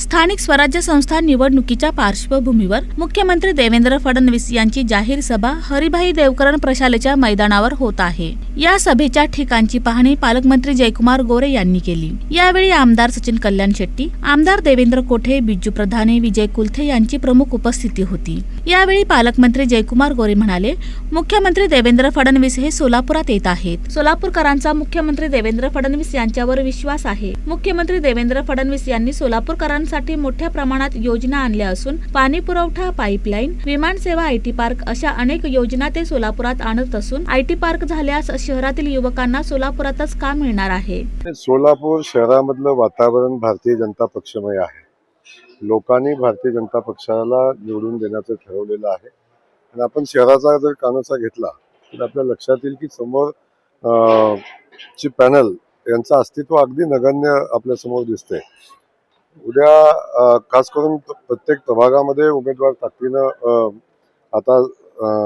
स्थानिक स्वराज्य संस्था निवडणुकीच्या पार्श्वभूमीवर मुख्यमंत्री देवेंद्र फडणवीस यांची जाहीर सभा हरिभाई देवकरण प्रशालेच्या मैदानावर होत आहे. या सभेच्या ठिकाणची पाहणी पालकमंत्री जयकुमार गोरे यांनी केली. यावेळी आमदार सचिन कल्याण शेट्टी आमदार देवेंद्र कोठे बिजू प्रधाने विजय कुलथे यांची प्रमुख उपस्थिती होती. यावेळी पालकमंत्री जयकुमार गोरे म्हणाले मुख्यमंत्री देवेंद्र फडणवीस हे सोलापुरात येत आहेत. सोलापूरकरांचा मुख्यमंत्री देवेंद्र फडणवीस यांच्यावर विश्वास आहे. मुख्यमंत्री देवेंद्र फडणवीस यांनी सोलापूरकरांसाठी मोठ्या प्रमाणात योजना आणल्या असून पाणी पुरवठा पाईपलाईन विमानसेवा आयटी पार्क अशा अनेक योजना ते सोलापुरात आणत असून आयटी पार्क झाल्यास शहरातील युवकांना सोलापुरातच काम मिळणार आहे? सोलापूर शहरामधलं वातावरण भारतीय जनता पक्षमय आहे. लोकांनी भारतीय जनता पक्षाला निवडून देण्याचं ठरवलेलं आहे. आणि आपण शहराचा जर कानोसा घेतला तर आपल्या लक्षात येईल की समोर ची पॅनल यांचं अस्तित्व अगदी नगण्य आपल्यासमोर उद्या खास करून प्रत्येक प्रभागामध्ये उमेदवार ताकदीनं आता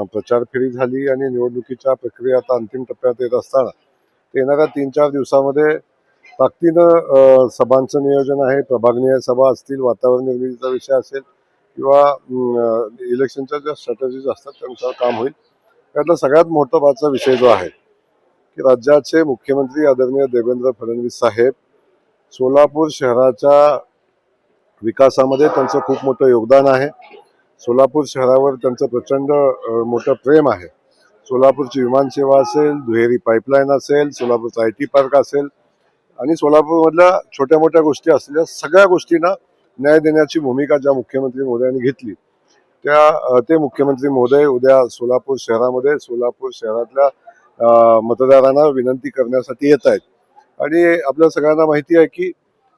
प्रचार फेरी झाली आणि निवडणुकीच्या प्रक्रिया आता अंतिम टप्प्यात येत असताना येणाऱ्या तीन चार दिवसामध्ये ताकदीनं सभांचं नियोजन आहे प्रभागनीय सभा असतील वातावरण निर्मितीचा विषय असेल किंवा इलेक्शनच्या ज्या स्ट्रॅटजीज असतात त्यानुसार काम होईल त्यातला सगळ्यात महत्त्वाचा विषय जो आहे की राज्याचे मुख्यमंत्री आदरणीय देवेंद्र फडणवीस साहेब सोलापूर शहराच्या विकासामध्ये त्यांचं खूप मोठं योगदान आहे. सोलापूर शहरावर त्यांचं प्रचंड मोठं प्रेम आहे. सोलापूरची विमानसेवा असेल दुहेरी पाईपलाईन असेल सोलापूरचा आय टी पार्क असेल आणि सोलापूरमधल्या छोट्या मोठ्या गोष्टी असलेल्या सगळ्या गोष्टींना न्याय देण्याची भूमिका ज्या मुख्यमंत्री महोदयांनी घेतली त्या ते मुख्यमंत्री महोदय उद्या सोलापूर शहरामध्ये सोलापूर शहरातल्या मतदारांना विनंती करण्यासाठी येत आहेत. आणि आपल्या सगळ्यांना माहिती आहे की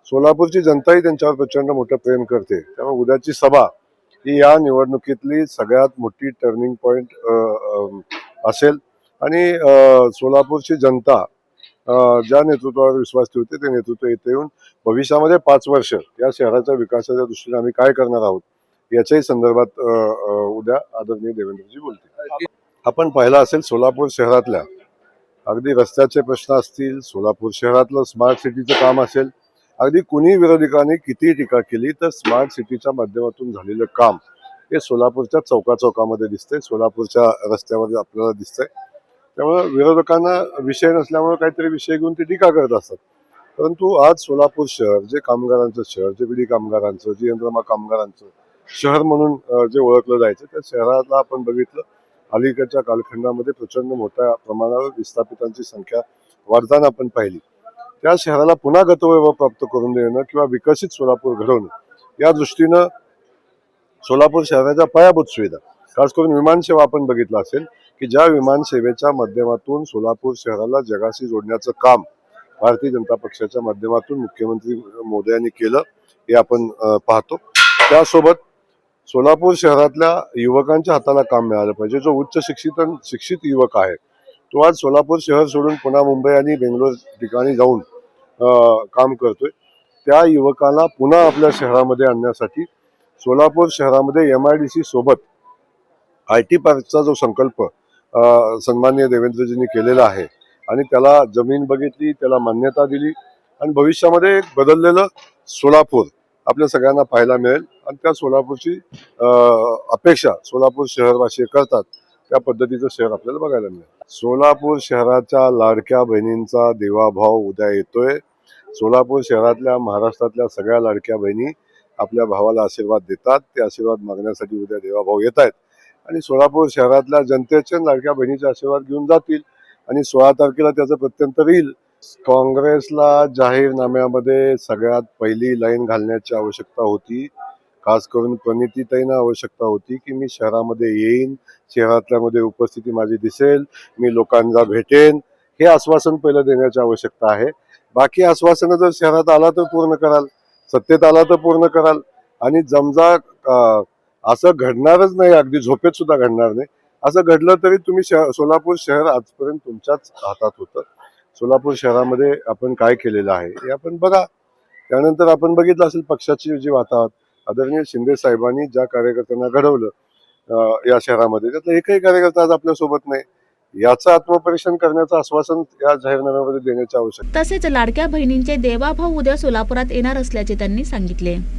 सोलापूरची जनताही त्यांच्यावर प्रचंड मोठं प्रेम करते. त्यामुळे उद्याची सभा ही या निवडणुकीतली सगळ्यात मोठी टर्निंग पॉईंट असेल. आणि सोलापूरची जनता ज्या नेतृत्वावर विश्वास ठेवते ते नेतृत्व येथे येऊन भविष्यामध्ये पाच वर्ष या शहराच्या विकासाच्या दृष्टीने आम्ही काय करणार आहोत याच्याही संदर्भात उद्या आदरणीय देवेंद्रजी बोलतील. आपण पाहिला असेल सोलापूर शहरातल्या अगदी रस्त्याचे प्रश्न असतील सोलापूर शहरातलं स्मार्ट सिटीचं काम असेल अगदी कुणी विरोधकांनी किती टीका केली तर स्मार्ट सिटीच्या माध्यमातून झालेलं काम हे सोलापूरच्या चौका चौकामध्ये दिसतंय. सोलापूरच्या रस्त्यावर आपल्याला दिसतंय. त्यामुळे विरोधकांना विषय नसल्यामुळे काहीतरी विषय घेऊन ते टीका करत असतात. परंतु आज सोलापूर शहर जे कामगारांचं शहर जे बिडी कामगारांचं जे यंत्रमा कामगारांचं शहर म्हणून जे ओळखलं जायचं त्या शहराला आपण बघितलं. अलीकडच्या कालखंडामध्ये प्रचंड मोठ्या प्रमाणावर विस्थापितांची संख्या वाढताना आपण पाहिली. त्या शहराला पुन्हा गतवैभव प्राप्त करून देणं किंवा विकसित सोलापूर घडवणं या दृष्टीनं सोलापूर शहराच्या पायाभूत सुविधा. खास करून विमानसेवा आपण बघितलं असेल की ज्या विमानसेवेच्या माध्यमातून सोलापूर शहराला जगाशी जोडण्याचं काम भारतीय जनता पक्षाच्या माध्यमातून मुख्यमंत्री मोदयांनी केलं हे आपण पाहतो. त्यासोबत सोलापूर शहरातल्या युवकांच्या हाताला काम मिळालं पाहिजे. जो उच्च शिक्षित शिक्षित युवक आहे तो आज सोलापूर शहर सोडून पुन्हा मुंबई आणि बेंगलोर ठिकाणी जाऊन काम करतोय. त्या युवकाला पुन्हा आपल्या शहरामध्ये आणण्यासाठी सोलापूर शहरामध्ये एम आय डी सी सोबत आय टी पार्कचा जो संकल्प सन्माननीय देवेंद्रजींनी केलेला आहे आणि त्याला जमीन बघितली त्याला मान्यता दिली आणि भविष्यामध्ये एक बदललेलं सोलापूर आपल्या सगळ्यांना पाहायला मिळेल. आणि त्या सोलापूरची अपेक्षा सोलापूर शहरवासी करतात. त्या पद्धतीचं शहर आपल्याला बघायला मिळेल. सोलापूर शहराच्या लाडक्या बहिणींचा देवाभाव उद्या येतोय. सोलापूर शहरातल्या महाराष्ट्रातल्या सगळ्या लाडक्या बहिणी आपल्या भावाला आशीर्वाद देतात. ते आशीर्वाद मागण्यासाठी उद्या देवाभाव येत आहेत. आणि सोलापूर शहरातल्या जनतेचे लाडक्या बहिणीचे आशीर्वाद घेऊन जातील. आणि सोळा तारखेला त्याचं प्रत्यंतर येईल. काँग्रेसला जाहीरनाम्यामध्ये सगळ्यात पहिली लाईन घालण्याची आवश्यकता होती. खास करून प्रणितीताईंना आवश्यकता होती की मी शहरामध्ये येईन शहरातल्यामध्ये उपस्थिती माझी दिसेल मी लोकांना भेटेन. हे आश्वासन पहिलं देण्याची आवश्यकता आहे. बाकी आश्वासनं जर शहरात आला तर पूर्ण कराल सत्तेत आला तर पूर्ण कराल. आणि जमजा असं घडणारच नाही अगदी झोपेत सुद्धा घडणार नाही. असं घडलं तरी तुम्ही शह- सोलापूर शहर आजपर्यंत तुमच्याच हातात होतं. सोलापूर शहरामध्ये आपण काय केलेलं आहे हे आपण बघा. त्यानंतर आपण बघितलं असेल पक्षाची जी वातावरण आदरणीय शिंदे साहेबांनी ज्या कार्यकर्त्यांना घडवलं या शहरामध्ये त्यातला एकही कार्यकर्ता आज आपल्यासोबत नाही. याचं आत्मपरीक्षण करण्याचं आश्वासन या जाहीरनाम्यामध्ये देण्याची आवश्यकता तसेच लाडक्या बहिणींचे देवाभाव उद्या सोलापुरात येणार असल्याचे त्यांनी सांगितले.